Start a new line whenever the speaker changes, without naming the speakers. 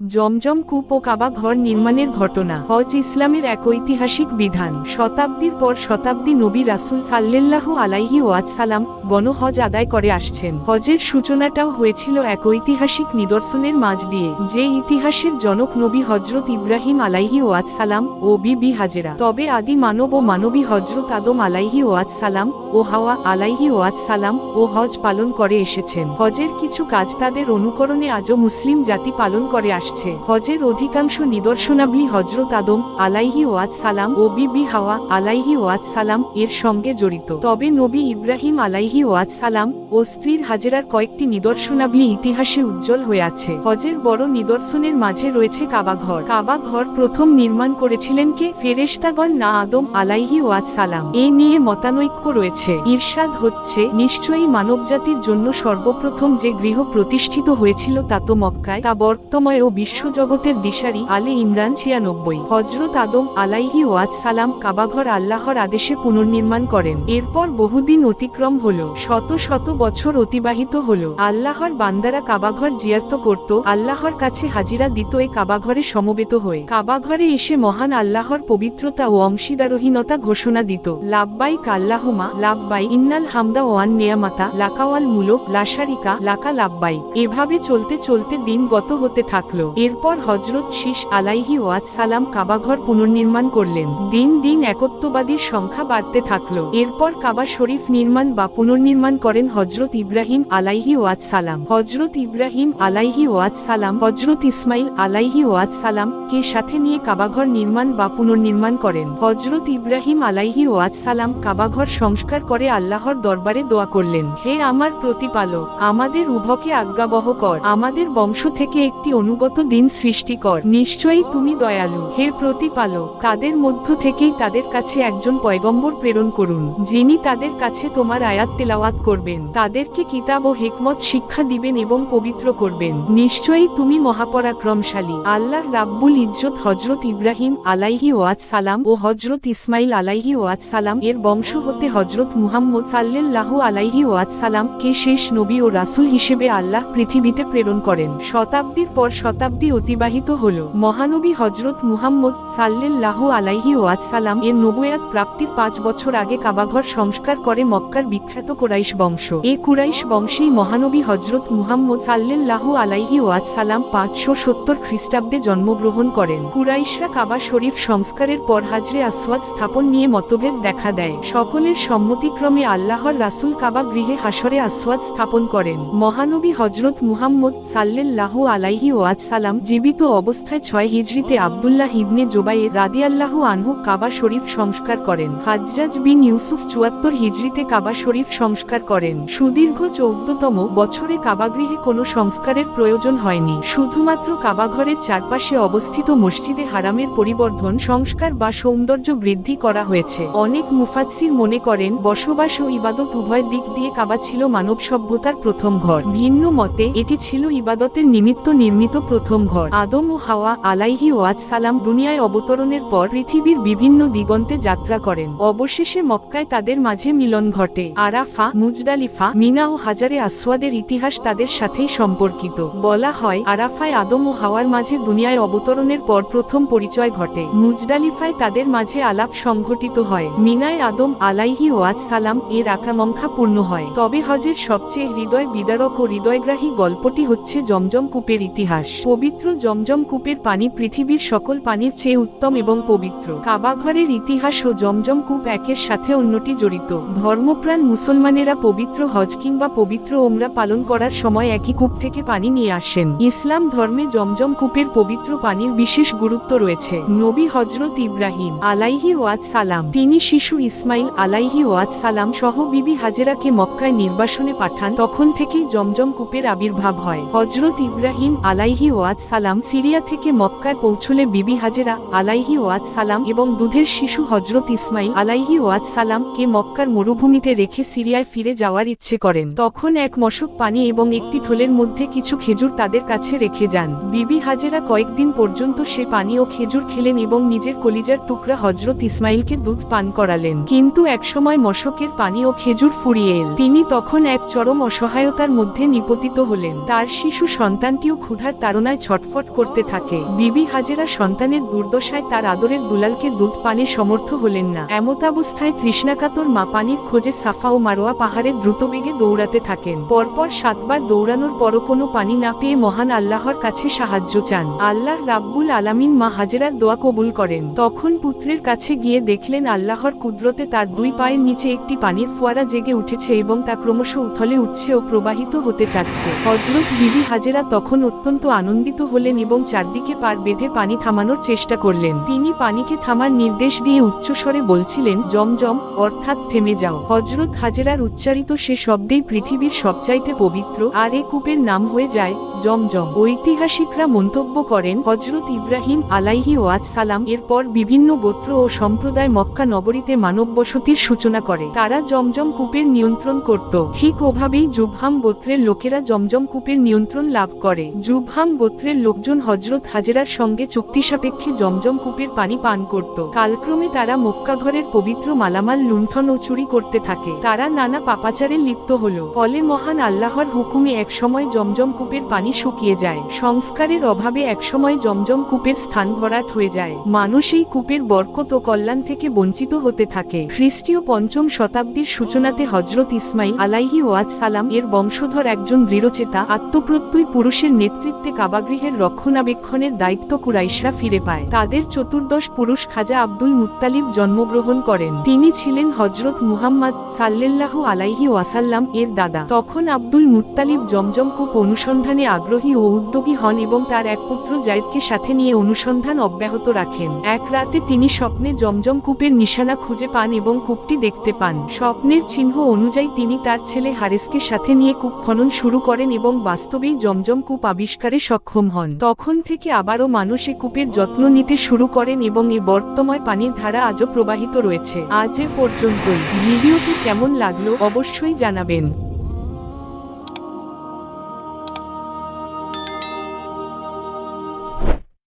জমজম কূপ ও কাবা ঘর নির্মাণের ঘটনা, হজ ইসলামের এক ঐতিহাসিক বিধান, শতাব্দীর পর শতাব্দী নবী রাসুল সাল্লেল্লাহু আলাইহি ওয়াতসালাম গণ হজ আদায় করে আসছেন। হজের সূচনাটাও হয়েছিল এক ঐতিহাসিক নিদর্শনের মাঝ দিয়ে, যে ইতিহাসের জনক নবী হজরত ইব্রাহিম আলাইহি ওয়াতসালাম ও বিবি হাজেরা। তবে আদি মানব ও মানবী হজরত আদম আলাইহি ওয়াতসালাম ও হাওয়া আলাইহি ওয়াতসালাম ও হজ পালন করে এসেছেন। হজের কিছু কাজ তাদের অনুকরণে আজও মুসলিম জাতি পালন করে আসছে। হজের অধিকাংশ নিদর্শনাবলী হজরত আদম আলাইহি ওয়াজ সালাম ও বিবি হাওয়া আলাইহি ওয়াজ সালাম এর সঙ্গে জড়িত। তবে নবী ইব্রাহিম আলাইহি ওয়াজ সালাম ও স্ত্রীর হাজেরার কয়েকটি নিদর্শনাবলী ইতিহাসে উজ্জ্বল হয়ে আছে। হজের বড় নিদর্শনের মাঝে রয়েছে কাবাঘর কাবাঘর প্রথম নির্মাণ করেছিলেন কে? ফেরেশতাগণ না আদম আলাইহি ওয়াজ সালাম। এ নিয়ে মতানৈক্য রয়েছে। ঈর্ষাদ হচ্ছে, নিশ্চয়ই মানবজাতির জন্য সর্বপ্রথম যে গৃহ প্রতিষ্ঠিত হয়েছিল তা তো মক্কায়। তা বর্তময় ও বিশ্বজগতের দিশারি আলে ইমরান ছিয়ানব্বই। হজরত আদম আলাইহি ওয়াজ সালাম কাবাঘর আল্লাহর আদেশে পুনর্নির্মাণ করেন। এরপর বহুদিন অতিক্রম হল, শত শত বছর অতিবাহিত হল। আল্লাহর বান্দারা কাবাঘর জিয়ার্ত করত, আল্লাহর কাছে হাজিরা দিত, এ কাবাঘরে সমবেত হয়ে। কাবাঘরে এসে মহান আল্লাহর পবিত্রতা ও অংশীদারহীনতা ঘোষণা দিত। লাভবাই কাল্লাহমা লাভবাই ইন্নাল হামদা ওয়ান নেয়ামাতা লাকাওয়াল মুলক, লাশারিকা, লাকা লাভবাই এভাবে চলতে চলতে দিন গত হতে থাকল। এরপর হজরত শীষ আলাইহি ওয়াজ সালাম কাবাঘর পুনর্নির্মাণ করলেন। দিন দিন একত্ববাদীর সংখ্যা বাড়তে থাকল। এরপর কাবা শরীফ নির্মাণ বা পুনর্নির্মাণ করেন হজরত ইব্রাহিম আলাইহি ওয়াজ সালাম হজরত ইব্রাহিম আলাইহি ওয়াজ সালাম হজরত ইসমাইল আলাইহি ওয়াজ সালাম কে সাথে নিয়ে কাবাঘর নির্মাণ বা পুনর্নির্মাণ করেন। হজরত ইব্রাহিম আলাইহি ওয়াজ সালাম কাবাঘর সংস্কার করে আল্লাহর দরবারে দোয়া করলেন। হে আমার প্রতিপালক, আমাদের উভকে আজ্ঞাবহ কর। আমাদের বংশ থেকে একটি অনুগত দিন সৃষ্টি কর, নিশ্চয়ই তুমি দয়ালু। হে প্রতিপালক, তাদের মধ্য থেকেই তাদের কাছে একজন পয়গম্বর প্রেরণ করুন, যিনি তাদের কাছে তোমার আয়াত তেলাওয়াত করবেন। তাদেরকে কিতাব ও হেকমত শিক্ষা দিবেন এবং পবিত্র করবেন। নিশ্চয়ই তুমি মহাপরাক্রমশালী। আল্লাহ রাব্বুল ইজ্জত হজরত ইব্রাহিম আলাইহি ওয়াজ সালাম ও হজরত ইসমাইল আলাইহি ওয়াজ সালাম এর বংশ হতে হজরত মুহাম্মদ সাল্লাল্লাহু আলাইহি ওয়াজ সালাম কে শেষ নবী ও রাসূল হিসেবে আল্লাহ পৃথিবীতে প্রেরণ করেন। শতাব্দীর পর শতাব্দী অতিবাহিত হল। মহানবী হজরত মুহাম্মদ সাল্লাল্লাহু আলাইহি ওয়াজ সালাম এর নবুয়াত প্রাপ্তির পাঁচ বছর আগে কাবাঘর সংস্কার করে মক্কার বিখ্যাত কুরাইশ বংশ। এ কুরাইশ বংশেই মহানবী হজরত মুহাম্মদ সাল্লাল্লাহু আলাইহি ওয়াজ সালাম পাঁচশো সত্তর খ্রিস্টাব্দে জন্মগ্রহণ করেন। কুরাইশরা কাবা শরীফ সংস্কারের পর হাজরে আসওয়াদ স্থাপন নিয়ে মতভেদ দেখা দেয়। সকলের সম্মতিক্রমে আল্লাহর রাসুল কাবা গৃহে হাসরে আসওয়াদ স্থাপন করেন। মহানবী হজরত মুহাম্মদ সাল্লাল্লাহু আলাইহি ওয়াজ সালাম জীবিত অবস্থায় ছয় হিজরিতে আবদুল্লাহ ইবনে জোবাইয়ে রাদিয়াল্লাহু আনহু কাবা শরীফ সংস্কার করেন। হাজ্জাজ বিন ইউসুফ চুয়াত্তর হিজরিতে কাবা শরীফ সংস্কার করেন। সুদীর্ঘ চৌদ্দতম বছরে কাবাগৃহে কোনো সংস্কারের প্রয়োজন হয়নি। শুধুমাত্র কাবাঘরের চারপাশে অবস্থিত মসজিদে হারামের পরিবর্ধন, সংস্কার বা সৌন্দর্য বৃদ্ধি করা হয়েছে। অনেক মুফাচ্ছির মনে করেন, বসবাস ও ইবাদত উভয় দিক দিয়ে কাবা ছিল মানব সভ্যতার প্রথম ঘর। ভিন্ন মতে, এটি ছিল ইবাদতের নিমিত্ত নির্মিত প্রথম ঘর। আদম ও হাওয়া আলাইহি ওয়াজ সালাম দুনিয়ায় অবতরণের পর পৃথিবীর বিভিন্ন দিগন্তে যাত্রা করেন। অবশেষে মক্কায় তাদের মাঝে মিলন ঘটে। আরাফা, মুজদালিফা, মিনা ও হাজারে আসওয়াদের ইতিহাস তাদের সাথেই সম্পর্কিত। বলা হয়, আরাফায় আদম ও হাওয়ার মাঝে দুনিয়ায় অবতরণের পর প্রথম পরিচয় ঘটে। মুজদালিফায় তাদের মাঝে আলাপ সংঘটিত হয়। মিনায় আদম আলাইহি ওয়াজ সালাম এর আকাঙ্ক্ষা পূর্ণ হয়। তবে হজের সবচেয়ে হৃদয় বিদারক ও হৃদয়গ্রাহী গল্পটি হচ্ছে জমজম কূপের ইতিহাস। পবিত্র জমজম কূপের পানি পৃথিবীর সকল পানির চেয়ে উত্তম এবং পবিত্র। কাবাঘরের ইতিহাস ও জমজম কূপ একের সাথে অন্যটি জড়িত। ধর্মপ্রাণ মুসলমানেরা পবিত্র হজ কিংবা পবিত্র ওমরা পালন করার সময় একই কূপ থেকে পানি নিয়ে আসেন। ইসলাম ধর্মে জমজম কূপের পবিত্র পানির বিশেষ গুরুত্ব রয়েছে। নবী হজরত ইব্রাহিম আলাইহি ওয়াজ সালাম, তিনি শিশু ইসমাইল আলাইহি ওয়াজ সালাম সহ বিবি হাজেরাকে মক্কায় নির্বাসনে পাঠান, তখন থেকেই জমজম কূপের আবির্ভাব হয়। হজরত ইব্রাহিম আলাইহি ওয়াজ সালাম সিরিয়া থেকে মক্কায় পৌঁছলে বিবি হাজেরা আলাইহি ওয়াজ সালাম এবং দুধের শিশু হজরত ইসমাইল আলাইহি ওয়াজ সালাম কে মক্কার মরুভূমিতে রেখে সিরিয়ায় ফিরে যাওয়ার ইচ্ছে করেন। তখন এক মশক পানি এবং একটি ঢোলের মধ্যে কিছু খেজুর তাদের কাছে রেখে যান। বিবি হাজেরা কয়েকদিন পর্যন্ত সে পানি ও খেজুর খেলেন এবং নিজের কলিজার টুকরা হজরত ইসমাইলকে দুধ পান করালেন। কিন্তু একসময় মশকের পানি ও খেজুর ফুরিয়ে এল। তিনি তখন এক চরম অসহায়তার মধ্যে নিপতিত হলেন। তার শিশু সন্তানটিও ক্ষুধার তাড়না বেদনায় ছটফট করতে থাকে। বিবি হাজেরা সন্তানের দুর্দশায় তার আদরের দুলালকে দুধ পানে সমর্থ হলেন না। এমতাবস্থায় তৃষ্ণাকাতর মা পানির খোঁজে সাফা ও মারোয়া পাহাড়ে দ্রুতবেগে দৌড়াতে থাকেন। পরপর সাতবার দৌড়ানোর পরও কোনো পানি না পেয়ে মহান আল্লাহর কাছে সাহায্য চান। আল্লাহ রাব্বুল আলামিন মা হাজেরার দোয়া কবুল করেন। তখন পুত্রের কাছে গিয়ে দেখলেন আল্লাহর কুদরতে তার দুই পায়ের নিচে একটি পানির ফোয়ারা জেগে উঠেছে এবং তা ক্রমশ উথলে উঠছে ও প্রবাহিত হতে চাচ্ছে। হজরত বিবি হাজেরা তখন অত্যন্ত আনন্দিত হলেন এবং চারদিকে পার বেঁধে পানি থামানোর চেষ্টা করলেন। তিনি পানিকে থামার নির্দেশ দিয়ে উচ্চস্বরে বলছিলেন জমজম অর্থাৎ থেমে যাও। হজরত হাজেরার উচ্চারিত সে শব্দেই পৃথিবীর সবচাইতে পবিত্র আর এ কূপের নাম হয়ে যায় জমজম ঐতিহাসিকরা মন্তব্য করেন হজরত ইব্রাহিম আলাইহি ওয়াজ সালাম এরপর বিভিন্ন গোত্র ও সম্প্রদায় মক্কা নগরীতে মানব বসতির সূচনা করে। তারা জমজম কূপের নিয়ন্ত্রণ করত। ঠিক ওভাবেই জুবহাম গোত্রের লোকেরা জমজম কূপের নিয়ন্ত্রণ লাভ করে। জুবহাম গোত্রের লোকজন হজরত হাজেরার সঙ্গে চুক্তি সাপেক্ষে জমজম কূপের পানি পান করত। কালক্রমে তারা মক্কা ঘরের পবিত্র মালামাল লুণ্ঠন ও চুরি করতে থাকে। তারা নানা পাপাচারে লিপ্ত হল। ফলে মহান আল্লাহর হুকুমে একসময় জমজম কূপের পানি শুকিয়ে যায়। সংস্কারের অভাবে একসময় জমজম কূপের স্থান ভরাট হয়ে যায়। মানুষ এই কূপের বরকত ও কল্যাণ থেকে বঞ্চিত হতে থাকে। খ্রিস্টীয় পঞ্চম শতাব্দীর সূচনাতে হজরত ইসমাইল আলাইহি ওয়াজ সালাম এর বংশধর একজন দৃঢ়চেতা, আত্মপ্রত্যয় পুরুষের নেতৃত্বে কাবাগৃহের রক্ষণাবেক্ষণের দায়িত্ব কুরাইশরা ফিরে পায়। তাদের চতুর্দশ পুরুষ খাজা আব্দুল মুত্তালিব জন্মগ্রহণ করেন। তিনি ছিলেন হজরত মুহাম্মদ সাল্লেল্লাহু আলাইহি ওয়াসাল্লাম এর দাদা। তখন আব্দুল মুত্তালিব জমজম কূপ অনুসন্ধানে আগ্রহী ও উদ্যোগী হন এবং তার এক পুত্র জায়দকে সাথে নিয়ে অনুসন্ধান অব্যাহত রাখেন। এক রাতে তিনি স্বপ্নে জমজম কূপের নিশানা খুঁজে পান এবং কূপটি দেখতে পান। স্বপ্নের চিহ্ন অনুযায়ী তিনি তার ছেলে হারেসকে সাথে নিয়ে কূপ খনন শুরু করেন এবং বাস্তবেই জমজম কূপ আবিষ্কারে সক্ষম হন। তখন থেকে আবারও মানুষ এ কূপের যত্ন নিতে শুরু করেন এবং এ বর্তময় পানির ধারা আজও প্রবাহিত রয়েছে। আজ এ পর্যন্তই। ভিডিওটি কেমন লাগল অবশ্যই জানাবেন।